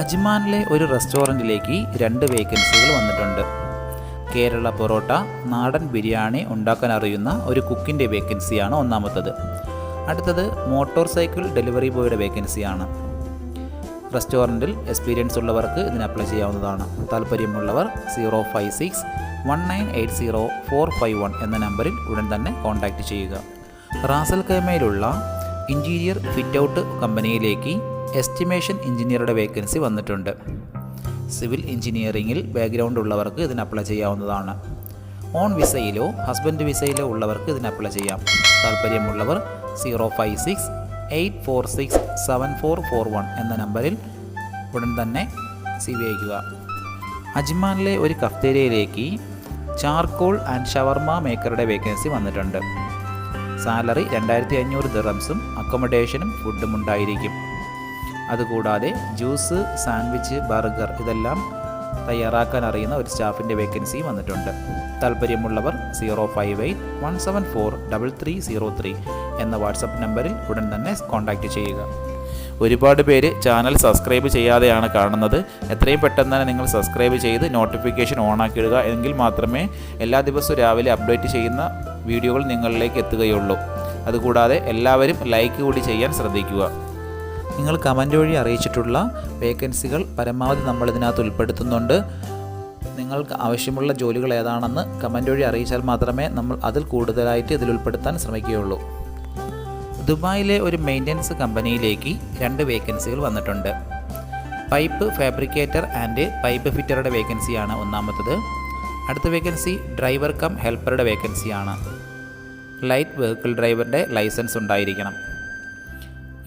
അജ്മാനിലെ ഒരു റെസ്റ്റോറന്റിലേക്ക് രണ്ട് വേക്കൻസികൾ വന്നിട്ടുണ്ട്. കേരള പൊറോട്ട നാടൻ ബിരിയാണി ഉണ്ടാക്കാൻ അറിയുന്ന ഒരു കുക്കിന്റെ വേക്കൻസിയാണ് ഒന്നാമത്തത്. അടുത്തത് മോട്ടോർ സൈക്കിൾ ഡെലിവറി ബോയുടെ വേക്കൻസിയാണ്. റെസ്റ്റോറന്റിൽ എക്സ്പീരിയൻസ് ഉള്ളവർക്ക് ഇതിന് അപ്ലൈ ചെയ്യാവുന്നതാണ്. താല്പര്യമുള്ളവർ zero five six one nine eight zero four five one എന്ന നമ്പറിൽ ഉടൻ തന്നെ കോൺടാക്റ്റ് ചെയ്യുക. റാസൽ കൈമയിലുള്ള ഇന്റീരിയർ ഫിറ്റ് ഔട്ട് കമ്പനിയിലേക്ക് എസ്റ്റിമേഷൻ എഞ്ചിനീയറുടെ വേക്കൻസി വന്നിട്ടുണ്ട്. സിവിൽ എഞ്ചിനീയറിങ്ങിൽ ബാക്ക്ഗ്രൗണ്ട് ഉള്ളവർക്ക് ഇതിന് അപ്ലൈ ചെയ്യാവുന്നതാണ്. ഓൺ വിസയിലോ ഹസ്ബൻഡ് വിസയിലോ ഉള്ളവർക്ക് ഇതിന് അപ്ലൈ ചെയ്യാം. താല്പര്യമുള്ളവർ zero five six eight four six seven four four one എന്ന നമ്പറിൽ ഉടൻ തന്നെ സി വി അയക്കുക അജ്മാനിലെ ഒരു കഫ്തേരിയയിലേക്ക് ചാർക്കോൾ ആൻഡ് ഷവർമ മേക്കറുടെ വേക്കൻസി വന്നിട്ടുണ്ട്. സാലറി രണ്ടായിരത്തി അഞ്ഞൂറ് ദിറംസും അക്കോമഡേഷനും ഫുഡും ഉണ്ടായിരിക്കും. അതുകൂടാതെ ജ്യൂസ് സാൻഡ്വിച്ച് ബർഗർ ഇതെല്ലാം തയ്യാറാക്കാൻ അറിയുന്ന ഒരു സ്റ്റാഫിന്റെ വേക്കൻസി വന്നിട്ടുണ്ട്. താല്പര്യമുള്ളവർ zero five eight one seven four double three zero three എന്ന വാട്സപ്പ് നമ്പറിൽ ഉടൻ തന്നെ കോൺടാക്റ്റ് ചെയ്യുക. ഒരുപാട് പേര് ചാനൽ സബ്സ്ക്രൈബ് ചെയ്യാതെയാണ് കാണുന്നത്. എത്രയും പെട്ടെന്ന് തന്നെ നിങ്ങൾ സബ്സ്ക്രൈബ് ചെയ്ത് നോട്ടിഫിക്കേഷൻ ഓൺ ആക്കിയിടുക എങ്കിൽ മാത്രമേ എല്ലാ ദിവസവും രാവിലെ അപ്ഡേറ്റ് ചെയ്യുന്ന വീഡിയോകൾ നിങ്ങളിലേക്ക് എത്തുകയുള്ളൂ. അതുകൂടാതെ എല്ലാവരും ലൈക്ക് കൂടി ചെയ്യാൻ ശ്രദ്ധിക്കുക. നിങ്ങൾ കമന്റ് വഴി അറിയിച്ചിട്ടുള്ള വേക്കൻസികൾ പരമാവധി നമ്മൾ ഇതിനകത്ത് ഉൾപ്പെടുത്തുന്നുണ്ട്. നിങ്ങൾക്ക് ആവശ്യമുള്ള ജോലികൾ ഏതാണെന്ന് കമന്റ് വഴി അറിയിച്ചാൽ മാത്രമേ നമ്മൾ അതിൽ കൂടുതലായിട്ട് ഇതിൽ ഉൾപ്പെടുത്താൻ ശ്രമിക്കുകയുള്ളൂ. ദുബായിലെ ഒരു മെയിന്റനൻസ് കമ്പനിയിലേക്ക് രണ്ട് വേക്കൻസികൾ വന്നിട്ടുണ്ട്. പൈപ്പ് ഫാബ്രിക്കേറ്റർ ആൻഡ് പൈപ്പ് ഫിറ്ററുടെ വേക്കൻസിയാണ് ഒന്നാമത്തത്. അടുത്ത വേക്കൻസി ഡ്രൈവർ കം ഹെൽപ്പറുടെ വേക്കൻസിയാണ്. ലൈറ്റ് വെഹിക്കിൾ ഡ്രൈവറിന്റെ ലൈസൻസ് ഉണ്ടായിരിക്കണം.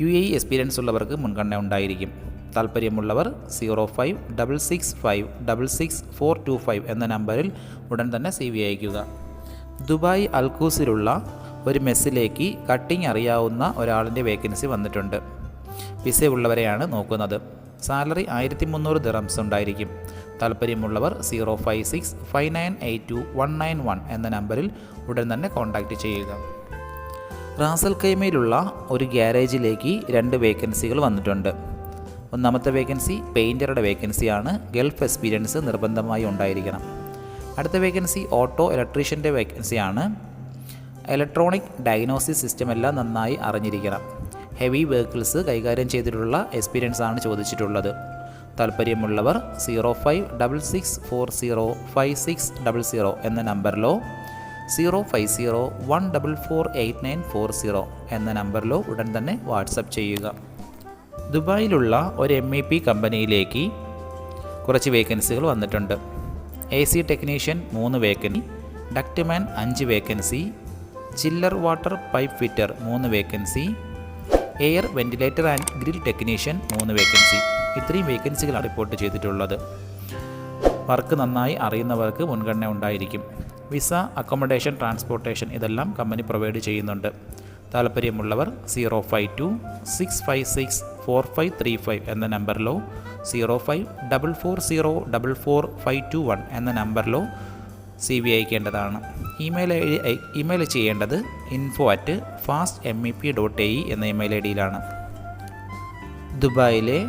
യു എ എക്സ്പീരിയൻസ് ഉള്ളവർക്ക് മുൻഗണന ഉണ്ടായിരിക്കും. താല്പര്യമുള്ളവർ zero five double six five double six four two five എന്ന നമ്പറിൽ ഉടൻ തന്നെ സി വി അയക്കുക ദുബായ് അൽക്കൂസിലുള്ള ഒരു മെസ്സിലേക്ക് കട്ടിംഗ് അറിയാവുന്ന ഒരാളിന്റെ വേക്കൻസി വന്നിട്ടുണ്ട്. വിസ ഉള്ളവരെയാണ് നോക്കുന്നത്. സാലറി ആയിരത്തി മുന്നൂറ് ദിറംസ് ഉണ്ടായിരിക്കും. താല്പര്യമുള്ളവർ zero five six five nine eight two one nine one എന്ന നമ്പറിൽ ഉടൻ തന്നെ കോൺടാക്റ്റ് ചെയ്യുക. റാസൽ കൈമയിലുള്ള ഒരു ഗ്യാരേജിലേക്ക് രണ്ട് വേക്കൻസികൾ വന്നിട്ടുണ്ട്. ഒന്നാമത്തെ വേക്കൻസി പെയിന്ററുടെ വേക്കൻസിയാണ്. ഗൾഫ് എക്സ്പീരിയൻസ് നിർബന്ധമായി ഉണ്ടായിരിക്കണം. അടുത്ത വേക്കൻസി ഓട്ടോ ഇലക്ട്രീഷ്യന്റെ വേക്കൻസിയാണ്. ഇലക്ട്രോണിക് ഡയഗ്നോസിസ് സിസ്റ്റം എല്ലാം നന്നായി അറിഞ്ഞിരിക്കണം. ഹെവി വെഹിക്കിൾസ് കൈകാര്യം ചെയ്തിട്ടുള്ള എക്സ്പീരിയൻസ് ആണ് ചോദിച്ചിട്ടുള്ളത്. താല്പര്യമുള്ളവർ zero five double six four zero five six double zero എന്ന നമ്പറിലോ zero five zero one double four eight nine four zero എന്ന നമ്പറിലോ ഉടൻ തന്നെ വാട്സപ്പ് ചെയ്യുക. ദുബായിലുള്ള ഒരു എം ഇ പി കമ്പനിയിലേക്ക് കുറച്ച് വേക്കൻസികൾ വന്നിട്ടുണ്ട്. എ സി ടെക്നീഷ്യൻ മൂന്ന് വേക്കൻസി ഡക്റ്റ്മാൻ അഞ്ച് vacancy chiller water pipe fitter മൂന്ന് vacancy air ventilator and grill technician മൂന്ന് വേക്കൻസി. ഇത്രയും വേക്കൻസികളാണ് റിപ്പോർട്ട് ചെയ്തിട്ടുള്ളത്. വർക്ക് നന്നായി അറിയുന്നവർക്ക് മുൻഗണന ഉണ്ടായിരിക്കും. വിസ അക്കോമഡേഷൻ ട്രാൻസ്പോർട്ടേഷൻ ഇതെല്ലാം കമ്പനി പ്രൊവൈഡ് ചെയ്യുന്നുണ്ട്. താല്പര്യമുള്ളവർ zero five two six five six four five three five എന്ന നമ്പറിലോ zero five double four zero double four five two one എന്ന നമ്പറിലോ സി വി അയക്കേണ്ടതാണ്. ഇമെയിൽ ഇമെയിൽ ചെയ്യേണ്ടത് info at fast M E P dot A E എന്ന email I ഡിയിലാണ്. ദുബായിലെ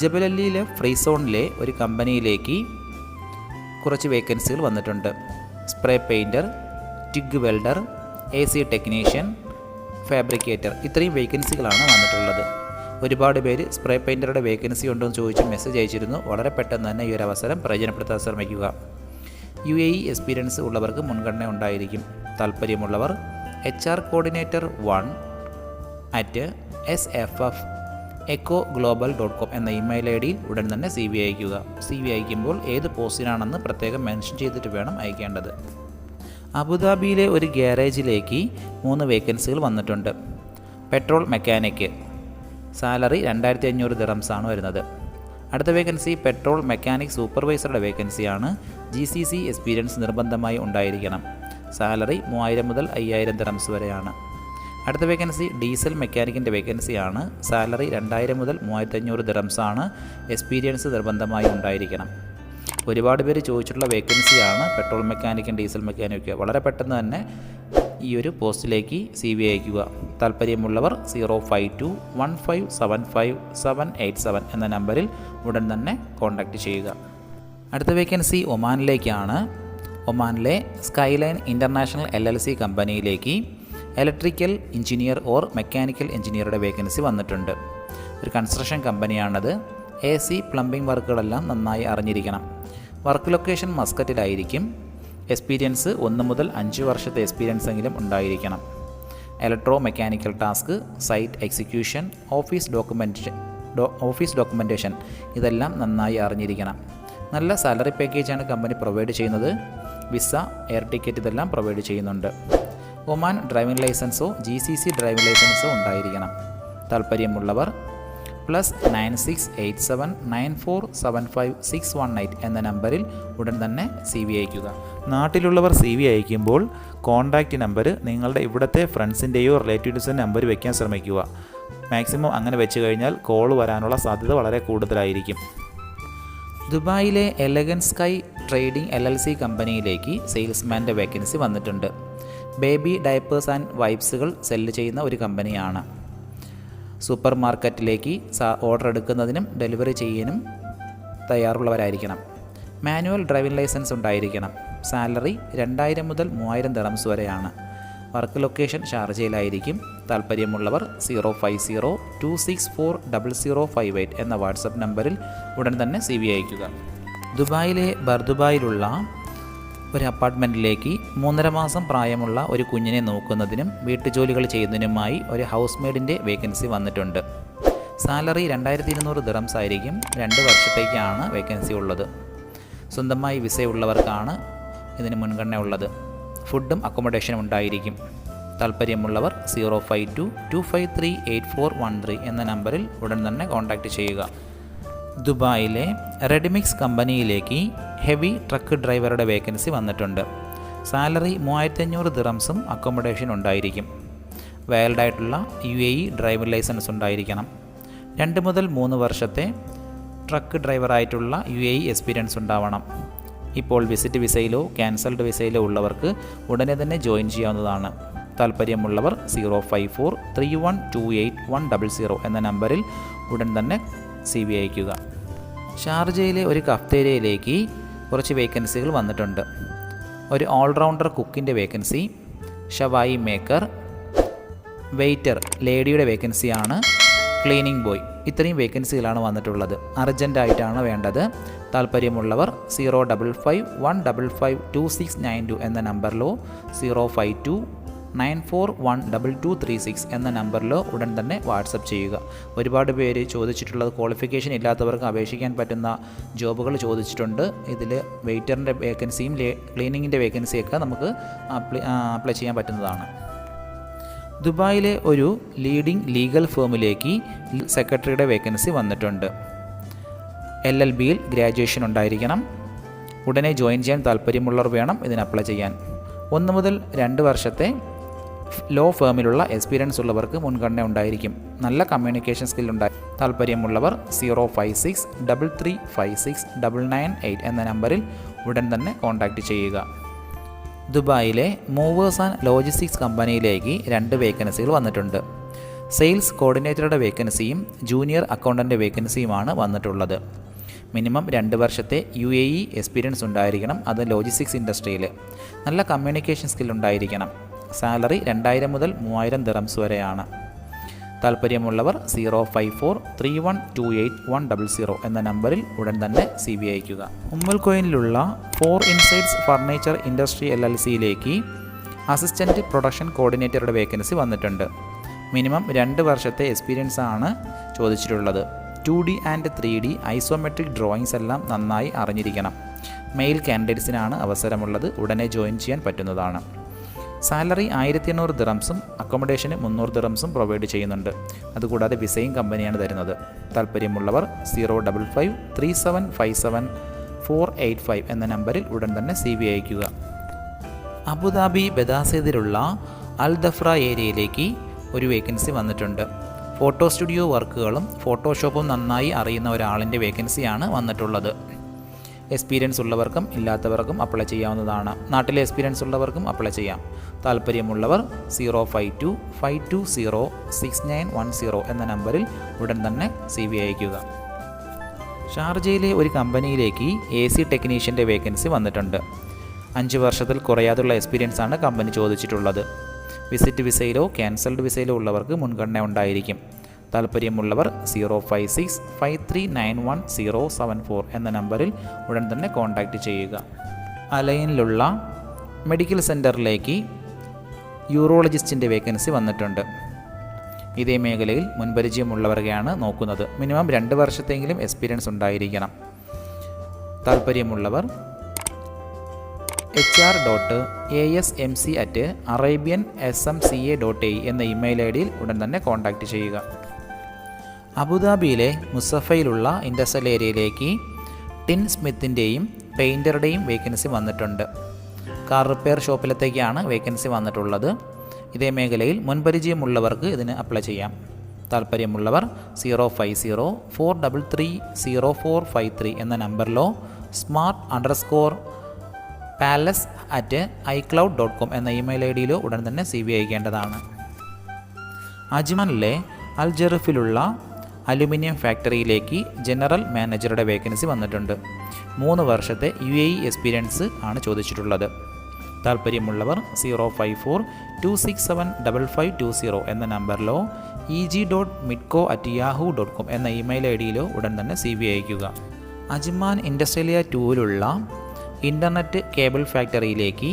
ജബലല്ലിയിലെ free സോണിലെ ഒരു കമ്പനിയിലേക്ക് കുറച്ച് വേക്കൻസികൾ വന്നിട്ടുണ്ട്. Spray painter TIG welder A C technician fabricator ഇത്രയും വേക്കൻസികളാണ് വന്നിട്ടുള്ളത്. ഒരുപാട് പേര് സ്പ്രേ പെയിന്ററുടെ വേക്കൻസി ഉണ്ടോ എന്ന് ചോദിച്ച് മെസ്സേജ് അയച്ചിരുന്നു. വളരെ പെട്ടെന്ന് തന്നെ ഈ ഒരു അവസരം പ്രയോജനപ്പെടുത്താൻ ശ്രമിക്കുക. യു എ ഇ എക്സ്പീരിയൻസ് ഉള്ളവർക്ക് മുൻഗണന ഉണ്ടായിരിക്കും. താല്പര്യമുള്ളവർ H R coordinator one at S F F eco global dot com എന്ന ഇമെയിൽ ഐ ഡിയിൽ ഉടൻ തന്നെ സി വി അയക്കുക സി വി അയക്കുമ്പോൾ ഏത് പോസ്റ്റിനാണെന്ന് പ്രത്യേകം മെൻഷൻ ചെയ്തിട്ട് വേണം അയക്കേണ്ടത്. അബുദാബിയിലെ ഒരു ഗ്യാരേജിലേക്ക് മൂന്ന് വേക്കൻസികൾ വന്നിട്ടുണ്ട്. പെട്രോൾ മെക്കാനിക്ക് സാലറി രണ്ടായിരത്തി അഞ്ഞൂറ് ദിറംസാണ് വരുന്നത്. അടുത്ത വേക്കൻസി പെട്രോൾ മെക്കാനിക് സൂപ്പർവൈസറുടെ വേക്കൻസിയാണ് ജി സി സി എക്സ്പീരിയൻസ് നിർബന്ധമായി ഉണ്ടായിരിക്കണം. സാലറി മൂവായിരം മുതൽ അയ്യായിരം ദിറംസ് വരെയാണ്. അടുത്ത വേക്കൻസി ഡീസൽ മെക്കാനിക്കിന്റെ വേക്കൻസിയാണ്. സാലറി രണ്ടായിരം മുതൽ മൂവായിരത്തി അഞ്ഞൂറ് ദിറംസാണ്. എക്സ്പീരിയൻസ് നിർബന്ധമായി ഉണ്ടായിരിക്കണം. ഒരുപാട് പേര് ചോദിച്ചിട്ടുള്ള വേക്കൻസിയാണ് പെട്രോൾ മെക്കാനിക്കും ഡീസൽ മെക്കാനിക്കും വളരെ പെട്ടെന്ന് തന്നെ ഈ ഒരു പോസ്റ്റിലേക്ക് സി വി അയക്കുക. താല്പര്യമുള്ളവർ zero five two one five seven five seven eight seven എന്ന നമ്പറിൽ ഉടൻ തന്നെ കോൺടാക്റ്റ് ചെയ്യുക. അടുത്ത വേക്കൻസി ഒമാനിലേക്കാണ്. ഒമാനിലെ skyline international L L C കമ്പനിയിലേക്ക് ഇലക്ട്രിക്കൽ എഞ്ചിനീയർ ഓർ മെക്കാനിക്കൽ എഞ്ചിനീയറുടെ വേക്കൻസി വന്നിട്ടുണ്ട്. ഒരു കൺസ്ട്രക്ഷൻ കമ്പനിയാണത്. എ സി പ്ലംബിംഗ് വർക്കുകളെല്ലാം നന്നായി അറിഞ്ഞിരിക്കണം. Work location മസ്കറ്റിലായിരിക്കും. എക്സ്പീരിയൻസ് ഒന്ന് മുതൽ അഞ്ച് വർഷത്തെ എക്സ്പീരിയൻസ് എങ്കിലും ഉണ്ടായിരിക്കണം. Electro mechanical task site execution office documentation office documentation ഇതെല്ലാം നന്നായി അറിഞ്ഞിരിക്കണം. നല്ല സാലറി പാക്കേജാണ് കമ്പനി പ്രൊവൈഡ് ചെയ്യുന്നത്. വിസ എയർ ടിക്കറ്റ് ഇതെല്ലാം പ്രൊവൈഡ് ചെയ്യുന്നുണ്ട്. ഒമാൻ ഡ്രൈവിംഗ് ലൈസൻസോ ജി സി സി ഡ്രൈവിംഗ് ലൈസൻസോ ഉണ്ടായിരിക്കണം. താല്പര്യമുള്ളവർ plus nine six eight seven nine four seven five six one eight എന്ന നമ്പറിൽ ഉടൻ തന്നെ സി വി അയക്കുക നാട്ടിലുള്ളവർ സി വി അയക്കുമ്പോൾ കോൺടാക്റ്റ് നമ്പർ നിങ്ങളുടെ ഇവിടുത്തെ ഫ്രണ്ട്സിന്റെയോ റിലേറ്റീവ്സിന്റെ നമ്പർ വയ്ക്കാൻ ശ്രമിക്കുക. മാക്സിമം അങ്ങനെ വെച്ച് കഴിഞ്ഞാൽ കോൾ വരാനുള്ള സാധ്യത വളരെ കൂടുതലായിരിക്കും. ദുബായിലെ elegant sky trading L L C കമ്പനിയിലേക്ക് സെയിൽസ്മാന്റെ വേക്കൻസി വന്നിട്ടുണ്ട്. ബേബി ഡയപ്പേഴ്സ് ആൻഡ് വൈപ്സുകൾ സെല്ല് ചെയ്യുന്ന ഒരു കമ്പനിയാണ്. സൂപ്പർ മാർക്കറ്റിലേക്ക് ഓർഡർ എടുക്കുന്നതിനും ഡെലിവറി ചെയ്യാനും തയ്യാറുള്ളവരായിരിക്കണം. മാനുവൽ ഡ്രൈവിംഗ് ലൈസൻസ് ഉണ്ടായിരിക്കണം. സാലറി രണ്ടായിരം മുതൽ മൂവായിരം ദിറംസ് വരെയാണ്. വർക്ക് ലൊക്കേഷൻ ഷാർജയിലായിരിക്കും. താല്പര്യമുള്ളവർ zero five zero two six four double zero five eight എന്ന വാട്സപ്പ് നമ്പറിൽ ഉടൻ തന്നെ സി വി അയക്കുക ദുബായിലെ ബർദുബായിലുള്ള ഒരു അപ്പാർട്ട്മെന്റിലേക്ക് മൂന്നര മാസം പ്രായമുള്ള ഒരു കുഞ്ഞിനെ നോക്കുന്നതിനും വീട്ടുജോലികൾ ചെയ്യുന്നതിനുമായി ഒരു ഹൗസ് മെയ്ഡിന്റെ വേക്കൻസി വന്നിട്ടുണ്ട്. സാലറി രണ്ടായിരത്തി ഇരുന്നൂറ് ദിറംസ് ആയിരിക്കും രണ്ട് വർഷത്തേക്കാണ് വേക്കൻസി ഉള്ളത്. സ്വന്തമായി വിസയുള്ളവർക്കാണ് ഇതിന് മുൻഗണന ഉള്ളത്. ഫുഡും അക്കോമഡേഷനും ഉണ്ടായിരിക്കും. താല്പര്യമുള്ളവർ zero five two two five three eight four one three എന്ന നമ്പറിൽ ഉടൻ തന്നെ കോൺടാക്റ്റ് ചെയ്യുക. ദുബായിലെ റെഡിമിക്സ് കമ്പനിയിലേക്ക് ഹെവി ട്രക്ക് ഡ്രൈവറുടെ വേക്കൻസി വന്നിട്ടുണ്ട്. സാലറി മൂവായിരത്തഞ്ഞൂറ് ദിറംസും അക്കോമഡേഷൻ ഉണ്ടായിരിക്കും. വാലിഡ് ആയിട്ടുള്ള U A E driving license ഉണ്ടായിരിക്കണം. രണ്ട് മുതൽ മൂന്ന് വർഷത്തെ ട്രക്ക് ഡ്രൈവറായിട്ടുള്ള യു എ ഇ എക്സ്പീരിയൻസ് ഉണ്ടാവണം. ഇപ്പോൾ വിസിറ്റ് വിസയിലോ ക്യാൻസൽഡ് വിസയിലോ ഉള്ളവർക്ക് ഉടനെ തന്നെ ജോയിൻ ചെയ്യാവുന്നതാണ്. താല്പര്യമുള്ളവർ zero five four three one two eight one double zero എന്ന നമ്പറിൽ ഉടൻ തന്നെ സി വി അയക്കുക. ഷാർജയിലെ ഒരു കഫ്തേരിയയിലേക്ക് കുറച്ച് വേക്കൻസികൾ വന്നിട്ടുണ്ട്. ഒരു ഓൾറൗണ്ടർ കുക്കിന്റെ വേക്കൻസി ഷവായി മേക്കർ വെയ്റ്റർ ലേഡിയുടെ വേക്കൻസിയാണ് ക്ലീനിങ് ബോയ് ഇത്രയും വേക്കൻസികളാണ് വന്നിട്ടുള്ളത്. അർജന്റായിട്ടാണ് വേണ്ടത്. താല്പര്യമുള്ളവർ zero double five one double five two six nine two എന്ന നമ്പറിലോ zero five two nine four one double two three six എന്ന നമ്പറിലോ ഉടൻ തന്നെ വാട്സപ്പ് ചെയ്യുക. ഒരുപാട് പേര് ചോദിച്ചിട്ടുള്ളത് ക്വാളിഫിക്കേഷൻ ഇല്ലാത്തവർക്ക് അപേക്ഷിക്കാൻ പറ്റുന്ന ജോബുകൾ ചോദിച്ചിട്ടുണ്ട്. ഇതിൽ വെയിറ്ററിന്റെ വേക്കൻസിയും ക്ലീനിങ്ങിന്റെ വേക്കൻസിയൊക്കെ നമുക്ക് അപ്ലൈ അപ്ലൈ ചെയ്യാൻ പറ്റുന്നതാണ്. ദുബായിലെ ഒരു ലീഡിംഗ് ലീഗൽ ഫേമിലേക്ക് സെക്രട്ടറിയുടെ വേക്കൻസി വന്നിട്ടുണ്ട്. എൽ എൽ ബിയിൽ ഗ്രാജുവേഷൻ ഉണ്ടായിരിക്കണം. ഉടനെ ജോയിൻ ചെയ്യാൻ താല്പര്യമുള്ളവർ വേണം ഇതിന് അപ്ലൈ ചെയ്യാൻ. ഒന്ന് മുതൽ രണ്ട് വർഷത്തെ ലോ ഫേമിലുള്ള എക്സ്പീരിയൻസ് ഉള്ളവർക്ക് മുൻഗണന ഉണ്ടായിരിക്കും. നല്ല കമ്മ്യൂണിക്കേഷൻ സ്കിൽ ഉണ്ടായി. താല്പര്യമുള്ളവർ zero five six double three five six double nine eight എന്ന നമ്പറിൽ ഉടൻ തന്നെ കോൺടാക്റ്റ് ചെയ്യുക. ദുബായിലെ മൂവേഴ്സ് ആൻഡ് ലോജിസ്റ്റിക്സ് കമ്പനിയിലേക്ക് രണ്ട് വേക്കൻസികൾ വന്നിട്ടുണ്ട്. സെയിൽസ് കോർഡിനേറ്ററുടെ വേക്കൻസിയും ജൂനിയർ അക്കൗണ്ടന്റ് വേക്കൻസിയുമാണ് വന്നിട്ടുള്ളത്. മിനിമം രണ്ട് വർഷത്തെ യു എ ഇ എക്സ്പീരിയൻസ് ഉണ്ടായിരിക്കണം അത് ലോജിസ്റ്റിക്സ് ഇൻഡസ്ട്രിയിൽ നല്ല കമ്മ്യൂണിക്കേഷൻ സ്കിൽ ഉണ്ടായിരിക്കണം. സാലറി രണ്ടായിരം മുതൽ മൂവായിരം ദിറംസ് വരെയാണ്. താല്പര്യമുള്ളവർ zero five four three one two eight one double zero എന്ന നമ്പറിൽ ഉടൻ തന്നെ സി ബി അയക്കുക ഉമ്മൽ കോയിനിലുള്ള four insides furniture industry L L സിയിലേക്ക് അസിസ്റ്റന്റ് പ്രൊഡക്ഷൻ കോർഡിനേറ്ററുടെ വേക്കൻസി വന്നിട്ടുണ്ട്. മിനിമം രണ്ട് വർഷത്തെ എക്സ്പീരിയൻസ് ആണ് ചോദിച്ചിട്ടുള്ളത്. Two D and three D isometric drawings എല്ലാം നന്നായി അറിഞ്ഞിരിക്കണം. മെയിൽ കാൻഡിഡേറ്റ്സിനാണ് അവസരമുള്ളത് ഉടനെ ജോയിൻ ചെയ്യാൻ പറ്റുന്നതാണ്. സാലറി ആയിരത്തി എണ്ണൂറ് ദിറംസും അക്കോമഡേഷന് മുന്നൂറ് ദിറംസും പ്രൊവൈഡ് ചെയ്യുന്നുണ്ട്. അതുകൂടാതെ വിസയും കമ്പനിയാണ് തരുന്നത്. താല്പര്യമുള്ളവർ zero double five three seven five seven four eight five എന്ന നമ്പറിൽ ഉടൻ തന്നെ സി വി അയക്കുക അബുദാബി ബദാസേദിലുള്ള അൽ ദഫ്ര ഏരിയയിലേക്ക് ഒരു വേക്കൻസി വന്നിട്ടുണ്ട്. ഫോട്ടോ സ്റ്റുഡിയോ വർക്കുകളും ഫോട്ടോഷോപ്പും നന്നായി അറിയുന്ന ഒരാളിന്റെ വേക്കൻസിയാണ് വന്നിട്ടുള്ളത്. എക്സ്പീരിയൻസ് ഉള്ളവർക്കും ഇല്ലാത്തവർക്കും അപ്ലൈ ചെയ്യാവുന്നതാണ്. നാട്ടിലെ എക്സ്പീരിയൻസ് ഉള്ളവർക്കും അപ്ലൈ ചെയ്യാം. താല്പര്യമുള്ളവർ zero five two five two zero six nine one zero എന്ന നമ്പറിൽ ഉടൻ തന്നെ സി വി അയക്കുക ഷാർജയിലെ ഒരു കമ്പനിയിലേക്ക് എ സി ടെക്നീഷ്യന്റെ വേക്കൻസി വന്നിട്ടുണ്ട്. അഞ്ച് വർഷത്തിൽ കുറയാതുള്ള എക്സ്പീരിയൻസ് ആണ് കമ്പനി ചോദിച്ചിട്ടുള്ളത്. വിസിറ്റ് വിസയിലോ ക്യാൻസൽഡ് വിസയിലോ ഉള്ളവർക്ക് മുൻഗണന ഉണ്ടായിരിക്കും. താല്പര്യമുള്ളവർ zero five six five three nine one zero seven four എന്ന നമ്പറിൽ ഉടൻ തന്നെ കോൺടാക്റ്റ് ചെയ്യുക. അലൈനിലുള്ള മെഡിക്കൽ സെന്ററിലേക്ക് യൂറോളജിസ്റ്റിന്റെ വേക്കൻസി വന്നിട്ടുണ്ട്. ഇതേ മേഖലയിൽ മുൻപരിചയമുള്ളവരെയാണ് നോക്കുന്നത്. മിനിമം രണ്ട് വർഷത്തെങ്കിലും എക്സ്പീരിയൻസ് ഉണ്ടായിരിക്കണം. താല്പര്യമുള്ളവർ H R dot A S M C at Arabian S M C A dot A എന്ന ഇമെയിൽ ഐ ഡിയിൽ ഉടൻ തന്നെ കോൺടാക്റ്റ് ചെയ്യുക. അബുദാബിയിലെ മുസഫയിലുള്ള ഇൻഡസ്ട്രിയൽ ഏരിയയിലേക്ക് ടിൻ സ്മിത്തിന്റെയും പെയിന്ററുടെയും വേക്കൻസി വന്നിട്ടുണ്ട്. കാർ റിപ്പയർ ഷോപ്പിലത്തേക്കാണ് വേക്കൻസി വന്നിട്ടുള്ളത്. ഇതേ മേഖലയിൽ മുൻപരിചയമുള്ളവർക്ക് ഇതിന് അപ്ലൈ ചെയ്യാം. താല്പര്യമുള്ളവർ zero five zero four double three zero four five three എന്ന നമ്പറിലോ smart underscore palace at iCloud dot com എന്ന ഇമെയിൽ ഐ ഡിയിലോ ഉടൻ തന്നെ സി വി അയക്കേണ്ടതാണ്. അജ്മലിലെ അൽ ജെറിഫിലുള്ള അലുമിനിയം ഫാക്ടറിയിലേക്ക് ജനറൽ മാനേജറുടെ വേക്കൻസി വന്നിട്ടുണ്ട്. മൂന്ന് വർഷത്തെ യു എ എക്സ്പീരിയൻസ് ആണ് ചോദിച്ചിട്ടുള്ളത്. താല്പര്യമുള്ളവർ zero five four two six seven double five two zero എന്ന നമ്പറിലോ E G dot Midco at Yahoo dot com എന്ന ഇമെയിൽ ഐ ഡിയിലോ ഉടൻ തന്നെ സി വി അയക്കുക അജ്മാൻ ഇൻഡസ്ട്രേലിയ ടൂവിലുള്ള ഇന്റർനെറ്റ് കേബിൾ ഫാക്ടറിയിലേക്ക്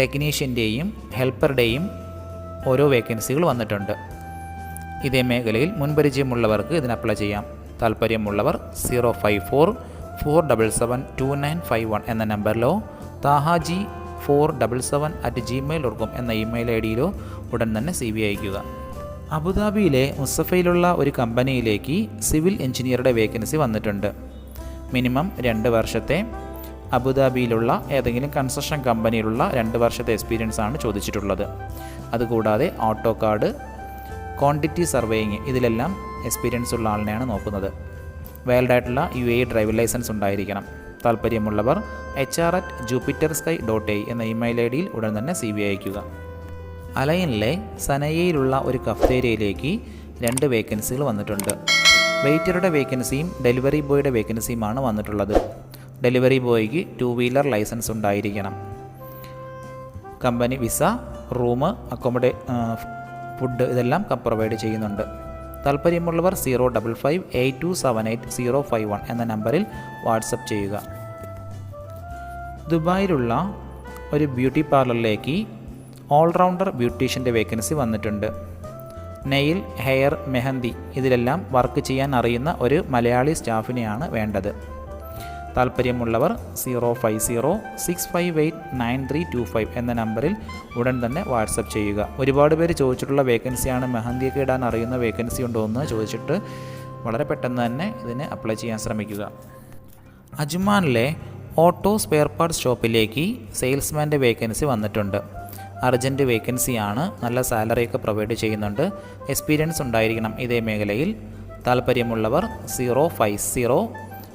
ടെക്നീഷ്യന്റെയും ഹെൽപ്പറുടെയും ഓരോ വേക്കൻസികൾ വന്നിട്ടുണ്ട്. ഇതേ മേഖലയിൽ മുൻപരിചയമുള്ളവർക്ക് ഇതിന് അപ്ലൈ ചെയ്യാം. താല്പര്യമുള്ളവർ zero five four four double seven two nine five one എന്ന നമ്പറിലോ താഹാജി four double seven at Gmail dot എന്ന ഇമെയിൽ ഐ ഡിയിലോ ഉടൻ തന്നെ സി വി അയക്കുക അബുദാബിയിലെ മുസഫയിലുള്ള ഒരു കമ്പനിയിലേക്ക് സിവിൽ എഞ്ചിനീയറുടെ വേക്കൻസി വന്നിട്ടുണ്ട്. മിനിമം രണ്ട് വർഷത്തെ അബുദാബിയിലുള്ള ഏതെങ്കിലും കൺസ്ട്രക്ഷൻ കമ്പനിയിലുള്ള രണ്ട് വർഷത്തെ എക്സ്പീരിയൻസ് ആണ് ചോദിച്ചിട്ടുള്ളത്. അതുകൂടാതെ ഓട്ടോ കാർഡ് ക്വാണ്ടിറ്റി സർവേയിങ് ഇതിലെല്ലാം എക്സ്പീരിയൻസ് ഉള്ള ആളിനെയാണ് നോക്കുന്നത്. വാലിഡ് ആയിട്ടുള്ള യു എ ഡ്രൈവിംഗ് ലൈസൻസ് ഉണ്ടായിരിക്കണം. താല്പര്യമുള്ളവർ H R at Jupiter sky dot A എന്ന ഇമെയിൽ ഐ ഡിയിൽ ഉടൻ തന്നെ സി ബി അയക്കുക അലയനിലെ സനയയിലുള്ള ഒരു കഫ്തേരിയയിലേക്ക് രണ്ട് വേക്കൻസികൾ വന്നിട്ടുണ്ട്. വെയിറ്ററുടെ വേക്കൻസിയും ഡെലിവറി ബോയുടെ വേക്കൻസിയുമാണ് വന്നിട്ടുള്ളത്. ഡെലിവറി ബോയ്ക്ക് ടു വീലർ ലൈസൻസ് ഉണ്ടായിരിക്കണം company visa room accommodation food ഇതെല്ലാം പ്രൊവൈഡ് ചെയ്യുന്നുണ്ട്. താല്പര്യമുള്ളവർ zero double five eight two seven eight zero five one എന്ന നമ്പറിൽ വാട്സപ്പ് ചെയ്യുക. ദുബായിലുള്ള ഒരു ബ്യൂട്ടി പാർലറിലേക്ക് ഓൾറൗണ്ടർ ബ്യൂട്ടീഷ്യന്റെ വേക്കൻസി വന്നിട്ടുണ്ട്. നെയിൽ ഹെയർ മെഹന്തി ഇതിലെല്ലാം വർക്ക് ചെയ്യാൻ അറിയുന്ന ഒരു മലയാളി സ്റ്റാഫിനെയാണ് വേണ്ടത്. താല്പര്യമുള്ളവർ zero five zero six five eight nine three two five എന്ന നമ്പറിൽ ഉടൻ തന്നെ വാട്സപ്പ് ചെയ്യുക. ഒരുപാട് പേര് ചോദിച്ചിട്ടുള്ള വേക്കൻസിയാണ്. മെഹന്തിയൊക്കെ ഇടാൻ അറിയുന്ന വേക്കൻസി ഉണ്ടോ എന്ന് ചോദിച്ചിട്ട് വളരെ പെട്ടെന്ന് തന്നെ ഇതിന് അപ്ലൈ ചെയ്യാൻ ശ്രമിക്കുക. അജ്മാനിലെ ഓട്ടോ സ്പെയർ പാർട്സ് ഷോപ്പിലേക്ക് സെയിൽസ്മാന്റെ വേക്കൻസി വന്നിട്ടുണ്ട്. അർജന്റ് വേക്കൻസിയാണ്. നല്ല സാലറിയൊക്കെ പ്രൊവൈഡ് ചെയ്യുന്നുണ്ട്. എക്സ്പീരിയൻസ് ഉണ്ടായിരിക്കണം ഇതേ മേഖലയിൽ. താല്പര്യമുള്ളവർ zero five zero